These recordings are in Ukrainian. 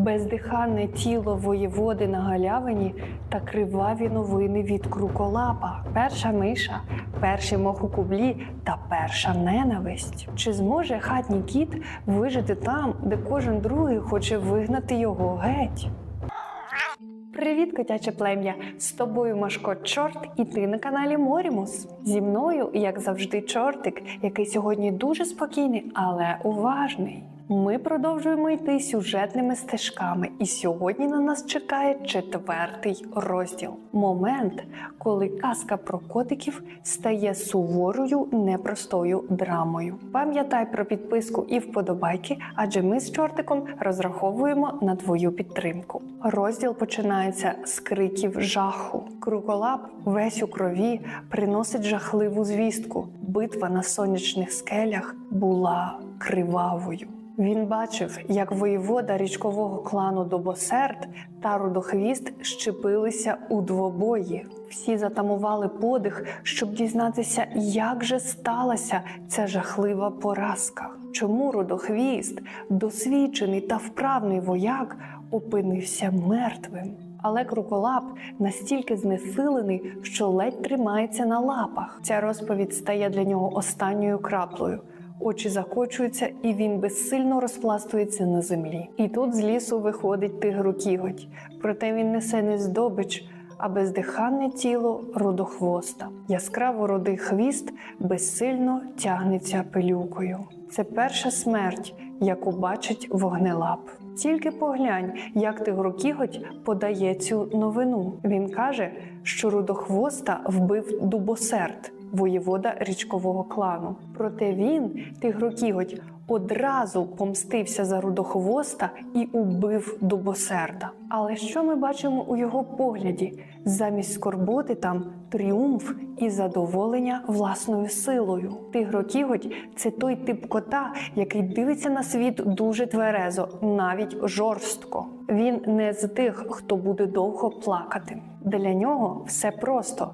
бездиханне тіло воєводи на галявині та криваві новини від круколапа, перша миша, перший мох кублі та перша ненависть. Чи зможе хатній кіт вижити там, де кожен другий хоче вигнати його геть? Привіт, котяче плем'я! З тобою Машко Чорт, і ти на каналі Морімус. Зі мною, як завжди, чортик, який сьогодні дуже спокійний, але уважний. Ми продовжуємо йти сюжетними стежками, і сьогодні на нас чекає четвертий розділ. Момент, коли казка про котиків стає суворою непростою драмою. Пам'ятай про підписку і вподобайки, адже ми з чортиком розраховуємо на твою підтримку. Розділ починається з криків жаху. Круколап, весь у крові, приносить жахливу звістку. Битва на сонячних скелях була кривавою. Він бачив, як воєвода річкового клану Добосерд та Рудохвіст щепилися у двобої. Всі затамували подих, щоб дізнатися, як же сталася ця жахлива поразка. Чому Рудохвіст, досвідчений та вправний вояк, опинився мертвим? Але круколап настільки знесилений, що ледь тримається на лапах. Ця розповідь стає для нього останньою краплею. Очі закочуються, і він безсильно розпластується на землі. І тут з лісу виходить тигру кіготь. Проте він несе не здобич, а бездиханне тіло рудохвоста. Яскраво рудий хвіст безсильно тягнеться пилюкою. Це перша смерть, яку бачить вогнелап. Тільки поглянь, як тигрокіготь подає цю новину. Він каже, що рудохвоста вбив дубосерд, воєвода річкового клану. Проте він, тигрокіготь, одразу помстився за рудохвоста і убив дубосерда. Але що ми бачимо у його погляді? Замість скорботи там тріумф і задоволення власною силою. Тигрокіготь це той тип кота, який дивиться на світ дуже тверезо, навіть жорстко. Він не з тих, хто буде довго плакати. Для нього все просто.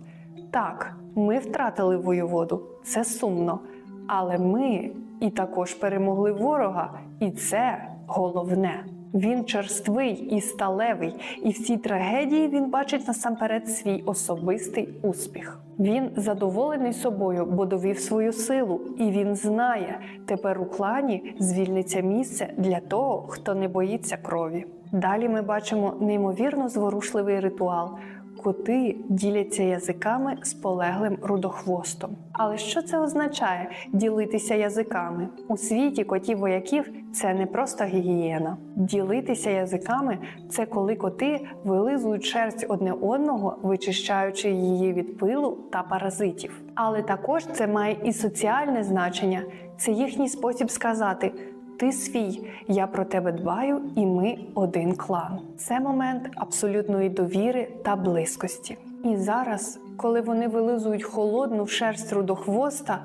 Так, ми втратили воєводу, це сумно. Але ми і також перемогли ворога, і це головне. Він черствий і сталевий, і в цій трагедії він бачить насамперед свій особистий успіх. Він задоволений собою, бо довів свою силу, і він знає, тепер у клані звільниться місце для того, хто не боїться крові. Далі ми бачимо неймовірно зворушливий ритуал. Коти діляться язиками з полеглим рудохвостом. Але що це означає ділитися язиками? У світі котів вояків це не просто гігієна. Ділитися язиками це коли коти вилизують шерсть одне одного, вичищаючи її від пилу та паразитів. Але також це має і соціальне значення. Це їхній спосіб сказати. Ти свій, я про тебе дбаю, і ми один клан. Це момент абсолютної довіри та близькості. І зараз, коли вони вилизують холодну шерсть рудохвоста,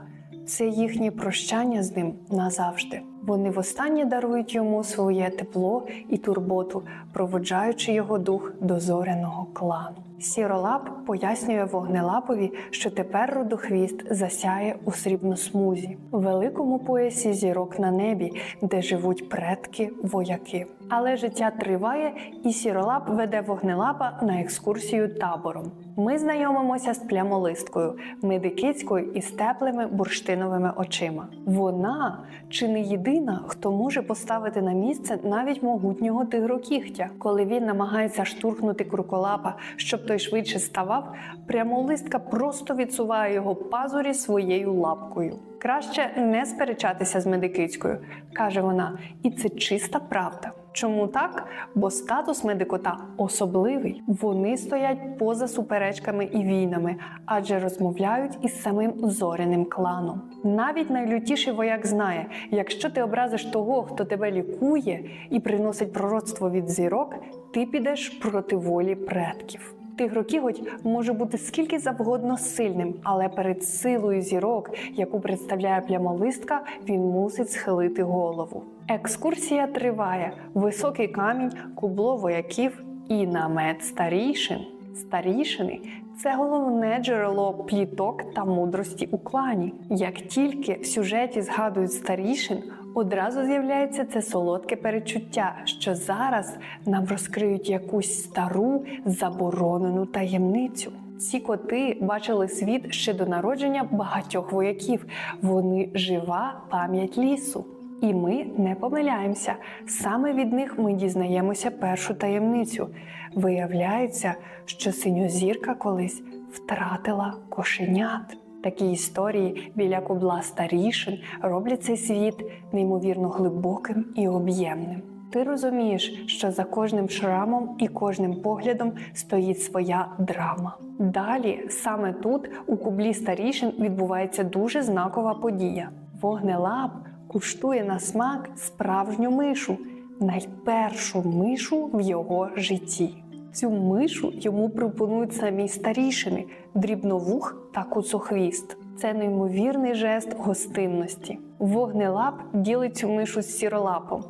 це їхнє прощання з ним назавжди. Вони востаннє дарують йому своє тепло і турботу, проводжаючи його дух до зоряного клану. Сіролап пояснює вогнелапові, що тепер рудохвіст засяє у срібносмузі, у великому поясі зірок на небі, де живуть предки вояки. Але життя триває, і сіролап веде вогнелапа на екскурсію табором. Ми знайомимося з плямолисткою, медикицькою із теплими бурштиновими очима. Вона чи не єдина, хто може поставити на місце навіть могутнього тигрокігтя, коли він намагається штурхнути круколапа, щоб той швидше ставав, прямолистка просто відсуває його пазурі своєю лапкою. Краще не сперечатися з медикицькою, каже вона, і це чиста правда. Чому так? Бо статус медикота особливий. Вони стоять поза суперечками і війнами, адже розмовляють із самим зоряним кланом. Навіть найлютіший вояк знає, якщо ти образиш того, хто тебе лікує і приносить пророцтво від зірок, ти підеш проти волі предків. Тигрокіготь може бути скільки завгодно сильним, але перед силою зірок, яку представляє плямолистка, він мусить схилити голову. Екскурсія триває: високий камінь, кубло вояків і намет старішин. Старішини це головне джерело пліток та мудрості у клані. Як тільки в сюжеті згадують старішин, Одразу з'являється це солодке перечуття, що зараз нам розкриють якусь стару заборонену таємницю. Ці коти бачили світ ще до народження багатьох вояків. Вони жива пам'ять лісу. І ми не помиляємося. Саме від них ми дізнаємося першу таємницю. Виявляється, що синьозірка колись втратила кошенят. Такі історії біля кубла старішин роблять цей світ неймовірно глибоким і об'ємним. Ти розумієш, що за кожним шрамом і кожним поглядом стоїть своя драма. Далі, саме тут, у кублі старішин, відбувається дуже знакова подія. Вогнелап куштує на смак справжню мишу, найпершу мишу в його житті. Цю мишу йому пропонують самі старішини дрібновух та куцохвіст. Це неймовірний жест гостинності. Вогнелап ділить цю мишу з сіролапом,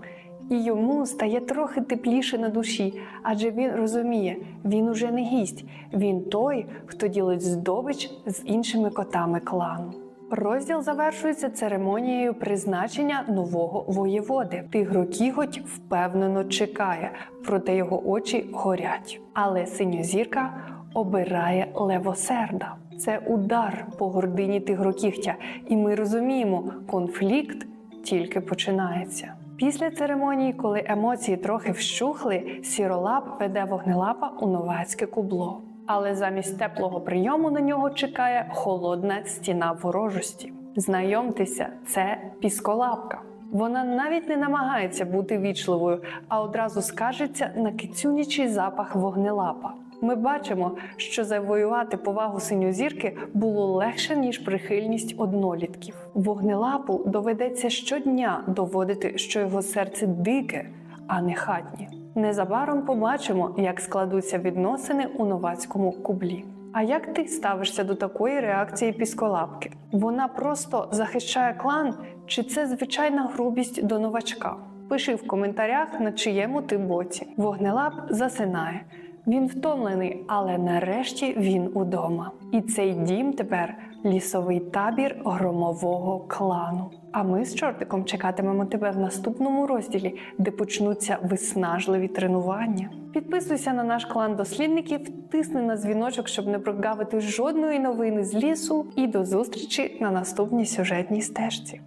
і йому стає трохи тепліше на душі, адже він розуміє, він уже не гість, він той, хто ділить здобич з іншими котами клану. Розділ завершується церемонією призначення нового воєводи. Тигрокіготь впевнено чекає, проте його очі горять. Але синьозірка обирає левосерда. Це удар по гордині тигрокігтя, і ми розуміємо, конфлікт тільки починається. Після церемонії, коли емоції трохи вщухли, сіролап веде вогнелапа у новацьке кубло. Але замість теплого прийому на нього чекає холодна стіна ворожості. Знайомтеся, це пісколапка. Вона навіть не намагається бути вічливою, а одразу скаржиться на кицюнячий запах вогнелапа. Ми бачимо, що завоювати повагу синьозірки було легше ніж прихильність однолітків. Вогнелапу доведеться щодня доводити, що його серце дике, а не хатнє. Незабаром побачимо, як складуться відносини у новацькому кублі. А як ти ставишся до такої реакції пісколапки? Вона просто захищає клан, чи це звичайна грубість до новачка? Пиши в коментарях, на чиєму ти боці. Вогнелап засинає. Він втомлений, але нарешті він удома. І цей дім тепер лісовий табір громового клану. А ми з чортиком чекатимемо тебе в наступному розділі, де почнуться виснажливі тренування. Підписуйся на наш клан дослідників, тисни на дзвіночок, щоб не прогавити жодної новини з лісу. І до зустрічі на наступній сюжетній стежці.